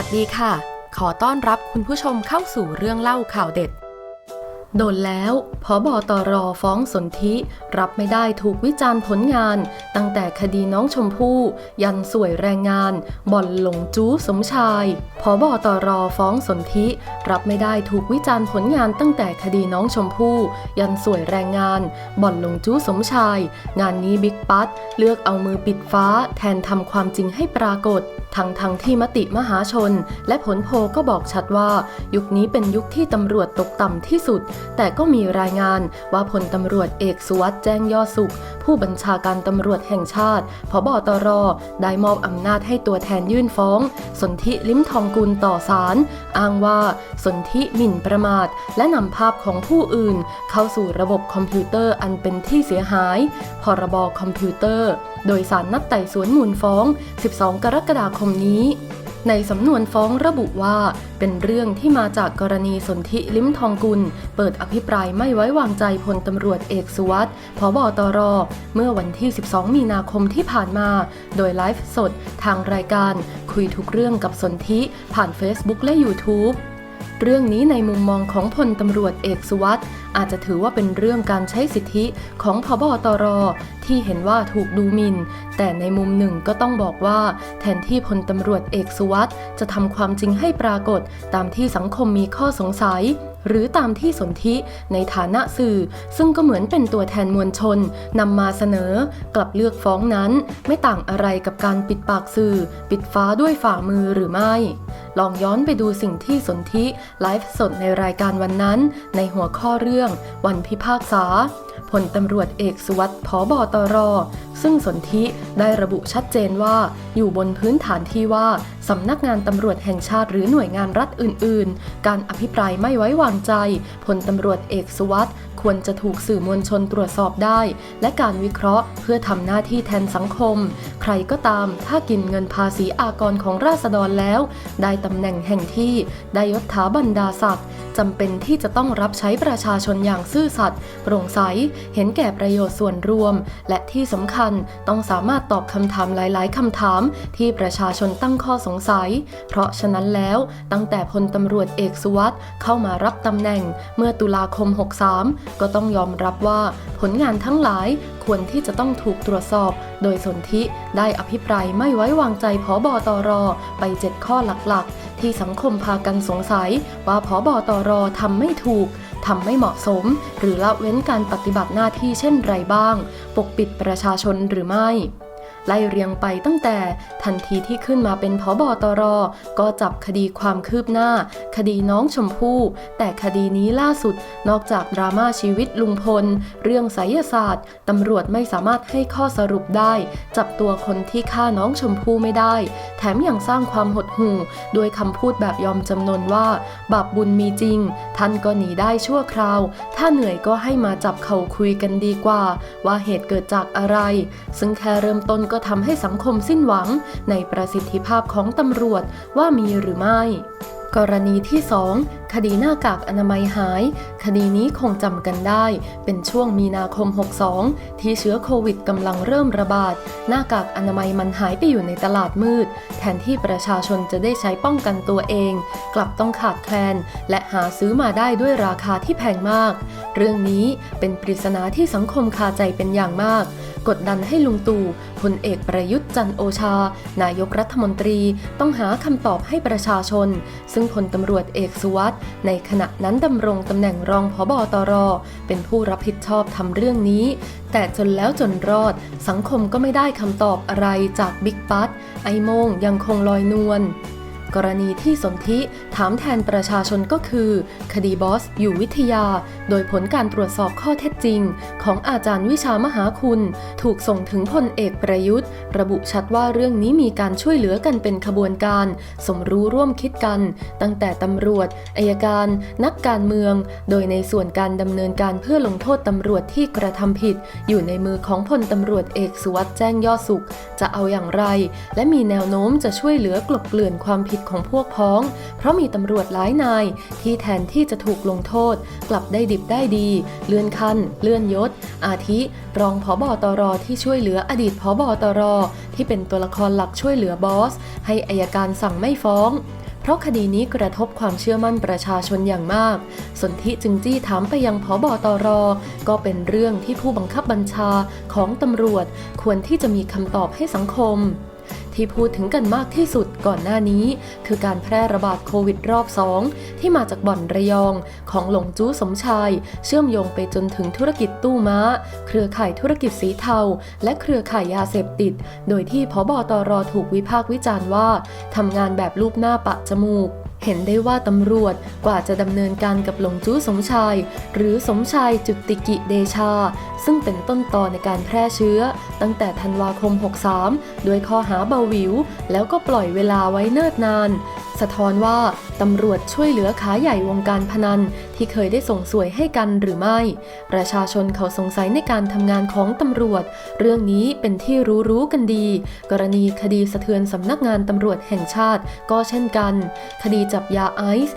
วัสดีค่ะ ขอต้อนรับคุณผู้ชมเข้าสู่เรื่องเล่าข่าวเด็ด โดนแล้วพอบอตรฟ้องสนธิ รับไม่ได้ถูกวิจารณ์ผลงาน ตั้งแต่คดีน้องชมพู่ ยันสวยแรงงาน บ่อนหลงจู้สมชายพอบอตรฟ้องสนธิ รับไม่ได้ถูกวิจารณ์ผลงานตั้งแต่คดีน้องชมพู่ ยันสวยแรงงาน บ่อนหลงจู้สมชาย งานนี้บิ๊กปั๊ดเลือกเอามือปิดฟ้า แทนทำความจริงให้ปรากฏทั้งทั้งที่มติมหาชน และผลโพก็บอกชัดว่า ยุคนี้เป็นยุคที่ตำรวจตกต่ำที่สุด แต่ก็มีรายงานว่าพลตำรวจเอกสุวัสด์แจ้งยอดสุข ผู้บัญชาการตำรวจแห่งชาติพบตรได้มอบอำนาจให้ตัวแทนยื่นฟ้อง สนธิลิ้มทองกุลต่อศาลอ้างว่าสนธิหมิ่นประมาท และนำภาพของผู้อื่น เข้าสู่ระบบคอมพิวเตอร์อันเป็นที่เสียหาย พรบคอมพิวเตอร์ โดยสารนัดไต่สวนมูลฟ้อง 12 กรกฎาคมนี้ ในสำนวนฟ้องระบุว่าเป็นเรื่องที่มาจากกรณีสนธิลิ้มทองกุล เปิดอภิปรายไม่ไว้วางใจพลตำรวจเอกสุวัสด์พบตร เมื่อวันที่ 12 มีนาคมที่ผ่านมา โดยไลฟ์สดทางรายการคุยทุกเรื่องกับสนธิผ่าน Facebook และ YouTube เรื่องนี้ในมุมมองของพลตำรวจเอกสุวัสด์อาจจะถือว่าเป็นเรื่องการใช้สิทธิของพบตร ที่เห็นว่าถูกดูหมิน่น แต่ในมุมหนึ่งก็ต้องบอกว่า แทนที่พลตำรวจเอกสุวัสด์จะทำความจริงให้ปรากฏตามที่สังคมมีข้อสงสัย หรือตามที่สนธิในฐานะสื่อ ซึ่งก็เหมือนเป็นตัวแทนมวลชนนำมาเสนอ กลับเลือกฟ้องนั้น ไม่ต่างอะไรกับการปิดปากสื่อ ปิดฟ้าด้วยฝ่ามือหรือไม่ ลองย้อนไปดูสิ่งที่สนธิไลฟ์สดในรายการวันนั้น ในหัวข้อเรื่อง วันพิพากษาพลตำรวจเอกสุวัสด์ผบตร ซึ่งสนธิได้ระบุชัดเจนว่าอยู่บนพื้นฐานที่ว่า สำนักงานตำรวจแห่งชาติหรือหน่วยงานรัฐอื่น ๆ การอภิปรายไม่ไว้วางใจพลตำรวจเอกสุวัสด์ควรจะถูกสื่อมวลชนตรวจสอบได้ และการวิเคราะห์เพื่อทำหน้าที่แทนสังคม ใครก็ตามถ้ากินเงินภาษีอากรของราษฎรแล้ว ได้ตำแหน่งแห่งที่ได้ยศถาบรรดาศักดิ์จำเป็นที่จะต้องรับใช้ประชาชนอย่างซื่อสัตย์โปร่งใส เห็นแก่ประโยชน์ส่วนรวม และที่สำคัญต้องสามารถตอบคำถามหลาย ๆคำถามที่ประชาชนตั้งข้อสงสัย เพราะฉะนั้นแล้วตั้งแต่พลตำรวจเอกสุวัสด์เข้ามารับตำแหน่งเมื่อตุลาคม 63 ก็ต้องยอมรับว่าผลงานทั้งหลายควรที่จะต้องถูกตรวจสอบ โดยสนธิได้อภิปรายไม่ไว้วางใจผอบอตรไป7ข้อหลักๆ ที่สังคมพากันสงสัย ว่าผอบอตรทำไม่ถูกทำไม่เหมาะสม หรือละเว้นการปฏิบัติหน้าที่เช่นไรบ้าง ปกปิดประชาชนหรือไม่ ไล่เรียงไปตั้งแต่ทันทีที่ขึ้นมาเป็นพบตร ก็จับคดีความคืบหน้า คดีน้องชมพู่ แต่คดีนี้ล่าสุดนอกจากดราม่าชีวิตลุงพล เรื่องไสยศาสตร์ตำรวจไม่สามารถให้ข้อสรุปได้ จับตัวคนที่ฆ่าน้องชมพู่ไม่ได้ แถมยังสร้างความหดหู่ด้วยคำพูดแบบยอมจำนนว่า บาปบุญมีจริง ท่านก็หนีได้ชั่วคราว ถ้าเหนื่อยก็ให้มาจับเขาคุยกันดีกว่า ว่าเหตุเกิดจากอะไร ซึ่งแค่เริ่มต้นก็ก็ทำให้สังคมสิ้นหวังในประสิทธิภาพของตำรวจว่ามีหรือไม่ กรณีที่ 2 คดีหน้ากากอนามัยหาย คดีนี้คงจำกันได้ เป็นช่วงมีนาคม 62 ที่เชื้อโควิดกำลังเริ่มระบาด หน้ากากอนามัยมันหายไปอยู่ในตลาดมืด แทนที่ประชาชนจะได้ใช้ป้องกันตัวเอง กลับต้องขาดแคลน และหาซื้อมาได้ด้วยราคาที่แพงมาก เรื่องนี้เป็นปริศนาที่สังคมคาใจเป็นอย่างมาก กดดันให้ลุงตู่พลเอกประยุทธ์จันโอชา นายกรัฐมนตรีต้องหาคำตอบให้ประชาชน ซึ่งพลตำรวจเอกสุวัสด์ในขณะนั้นดำรงตำแหน่งรองผบตร เป็นผู้รับผิดชอบทำเรื่องนี้ แต่จนแล้วจนรอด สังคมก็ไม่ได้คำตอบอะไรจากบิ๊กปั๊ดไอโมงยังคงลอยนวล กรณีที่สนธิถามแทนประชาชนก็คือ คดีบอส อยู่วิทยา โดยผลการตรวจสอบข้อเท็จจริง ของอาจารย์วิชามหาคุณ ถูกส่งถึงพลเอกประยุทธ์ ระบุชัดว่าเรื่องนี้มีการช่วยเหลือกันเป็นขบวนการ สมรู้ร่วมคิดกัน ตั้งแต่ตำรวจอายการ นักการเมือง โดยในส่วนการดำเนินการเพื่อลงโทษตำรวจที่กระทำผิด อยู่ในมือของพลตำรวจเอกสุวัสด์แจ้งยอดสุข จะเอาอย่างไร และมีแนวโน้มจะช่วยเหลือกลบเกลื่อนความผิดของพวกพ้อง เพราะมีตำรวจหลายนาย ที่แทนที่จะถูกลงโทษ กลับได้ดิบได้ดี เลื่อนขั้น เลื่อนยศ อาทิ รองผอบอตรที่ช่วยเหลืออดีตผอบอตรที่เป็นตัวละครหลักช่วยเหลือบอส ให้อายการสั่งไม่ฟ้องพราะคดีนี้กระทบความเชื่อมั่นประชาชนอย่างมาก สนธิจึงจี้ถามไปยังพบตร ก็เป็นเรื่องที่ผู้บังคับบัญชาของตำรวจ ควรที่จะมีคำตอบให้สังคม ที่พูดถึงกันมากที่สุดก่อนหน้านี้ คือการแพร่ระบาดโควิดรอบ2ที่มาจากบ่อนระยองของหลงจู้สมชาย เชื่อมโยงไปจนถึงธุรกิจตู้ม้า เครือข่ายธุรกิจสีเทา และเครือข่ายยาเสพติด โดยที่พบตรถูกวิพากษ์วิจารณ์ว่าทำงานแบบรูปหน้าปะจมูก เห็นได้ว่าตำรวจกว่าจะดำเนินการกับหลงจู้สมชาย หรือสมชายจุติกิเดชา ซึ่งเป็นต้นต่อในการแพร่เชื้อ ตั้งแต่ธันวาคม 63 ด้วยข้อหาเบาหวิว แล้วก็ปล่อยเวลาไว้เนิ่นนาน สะท้อนว่าตำรวจช่วยเหลือขาใหญ่วงการพนัน ที่เคยได้ส่งสวยให้กันหรือไม่ ประชาชนเขาสงสัยในการทำงานของตำรวจ เรื่องนี้เป็นที่รู้รู้ๆกันดี กรณีคดีสะเทือนสำนักงานตำรวจแห่งชาติ ก็เช่นกัน คดีจับยาไอซ์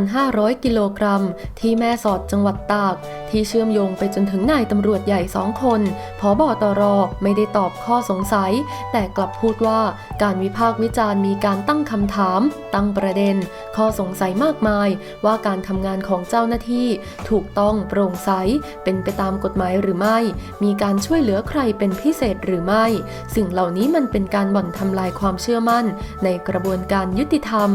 1,500 กิโลกรัม ที่แม่สอดจังหวัดตาก ที่เชื่อมโยงไปจนถึงนายตำรวจใหญ่สองคนพบตรไม่ได้ตอบข้อสงสัย แต่กลับพูดว่าการวิพากษ์วิจารณ์มีการตั้งคำถาม ตั้งประเด็น ข้อสงสัยมากมายว่าการทำงานของเจ้าหน้าที่ ถูกต้องโปร่งใส เป็นไปตามกฎหมายหรือไม่ มีการช่วยเหลือใครเป็นพิเศษหรือไม่ สิ่งเหล่านี้มันเป็นการบ่อนทำลายความเชื่อมั่น ในกระบวนการยุติธรรม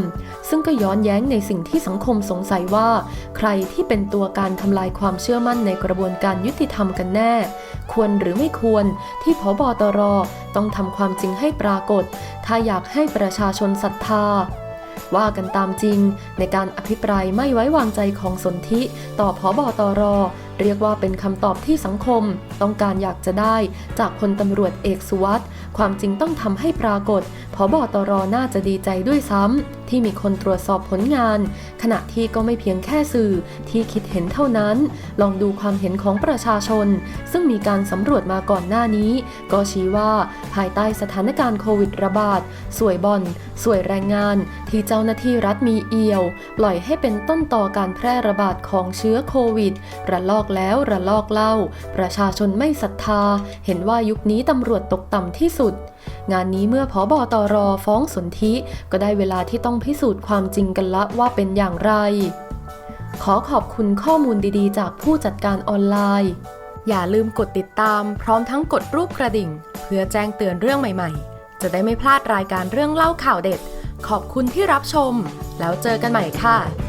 ซึ่งก็ย้อนแย้งในสิ่งที่สังคมสงสัยว่า ใครที่เป็นตัวการทำลายความเชื่อมั่นในกระบวนการยุติธรรมกันแน่ ควรหรือไม่ควรที่พบตรต้องทำความจริงให้ปรากฏ ถ้าอยากให้ประชาชนศรัทธา ว่ากันตามจริงในการอภิปรายไม่ไว้วางใจของสนธิต่อพบตร เรียกว่าเป็นคำตอบที่สังคม ต้องการอยากจะได้จากพลตำรวจเอกสุวัสด์ความจริงต้องทำให้ปรากฏพบตรน่าจะดีใจด้วยซ้ำที่มีคนตรวจสอบผลงาน ขณะที่ก็ไม่เพียงแค่สื่อที่คิดเห็นเท่านั้น ลองดูความเห็นของประชาชน ซึ่งมีการสำรวจมาก่อนหน้านี้ ก็ชี้ว่าภายใต้สถานการณ์โควิดระบาดสวยบอนสวยแรงงาน ที่เจ้าหน้าที่รัฐมีเอี่ยว ปล่อยให้เป็นต้นต่อการแพร่ระบาดของเชื้อโควิดระลอกแล้วระลอกเล่า ประชาชนไม่ศรัทธา เห็นว่ายุคนี้ตำรวจตกต่ำที่สุด งานนี้เมื่อพอบอตรฟ้องสนธิก็ได้เวลาที่ต้องพิสูจน์ความจริงกันละว่าเป็นอย่างไร ขอขอบคุณข้อมูลดีๆ จากผู้จัดการออนไลน์ อย่าลืมกดติดตาม พร้อมทั้งกดรูปกระดิ่ง เพื่อแจ้งเตือนเรื่องใหม่ๆ จะได้ไม่พลาดรายการเรื่องเล่าข่าวเด็ด ขอบคุณที่รับชม แล้วเจอกันใหม่ค่ะ